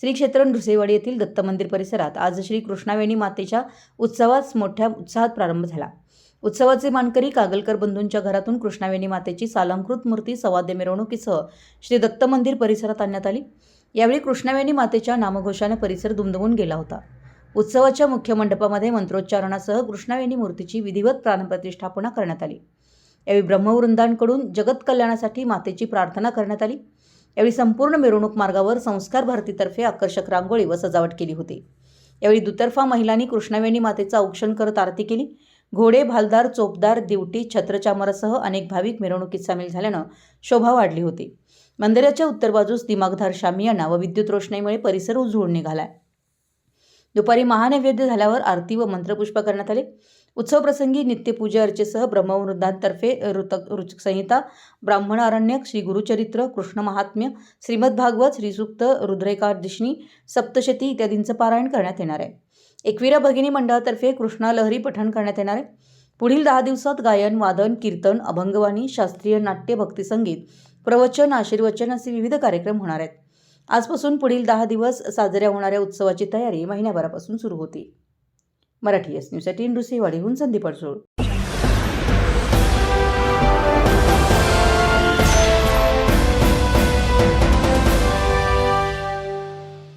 श्री क्षेत्र नृसेवाडी येथील दत्त मंदिर परिसरात आज श्री कृष्णावेणी मातेच्या उत्सवास मोठ्या उत्साहात प्रारंभ झाला. उत्सवाचे मानकरी कागलकर बंधूंच्या घरातून कृष्णावेणी मातेची सालंकृत मूर्ती सवाद्य मिरवणुकीसह श्री दत्त मंदिर परिसरात आणण्यात आली. यावेळी कृष्णावेणी मातेच्या नामघोषाने परिसर दुमदुमून गेला होता. उत्सवाच्या मुख्य मंडपामध्ये मंत्रोच्चारणासह कृष्णावेणी मूर्तीची विधिवत प्राणप्रतिष्ठापना करण्यात आली. यावेळी ब्रह्मवृंदांकडून जगत कल्याणासाठी मातेची प्रार्थना करण्यात आली. यावेळी संपूर्ण मिरवणूक मार्गावर संस्कार भारतीतर्फे आकर्षक रांगोळी व सजावट केली होती. यावेळी दुतर्फा महिलांनी कृष्णावेणी मातेचा औक्षण करत आरती केली. घोडे भालदार चोपदार दिवटी छत्रचामरासह अनेक भाविक मिरवणुकीत सामील झाल्यानं शोभा वाढली होती. मंदिराच्या उत्तर बाजूस दिमागधार शामियाना व विद्युत रोषणाईमुळे परिसर उजळून निघालाय. दुपारी महानैवेद्य झाल्यावर आरती व मंत्रपुष्प करण्यात आले. उत्सव प्रसंगी नित्यपूजा अर्चेसह ब्रह्मवृद्धांतर्फे ऋतक रुचक संहिता ब्राह्मण अरण्यक श्री गुरुचरित्र कृष्ण महात्म्य श्रीमद्भागवत श्रीसुक्त रुद्रेकादशिनी सप्तशती इत्यादींचं पारायण करण्यात येणार आहे. एकविरा भगिनी मंडळातर्फे कृष्णा लहरी पठण करण्यात येणार आहे. पुढील दहा दिवसात गायन वादन कीर्तन अभंगवाणी शास्त्रीय नाट्य भक्तिसंगीत प्रवचन आशीर्वचन असे विविध कार्यक्रम होणार आहेत. आजपासून पुढील दहा दिवस साजऱ्या होणाऱ्या उत्सवाची तयारी महिन्याभरापासून सुरू होती. मराठी एस न्यूजसाठी इंडुसेवाडीहून संदीप अडसूळ.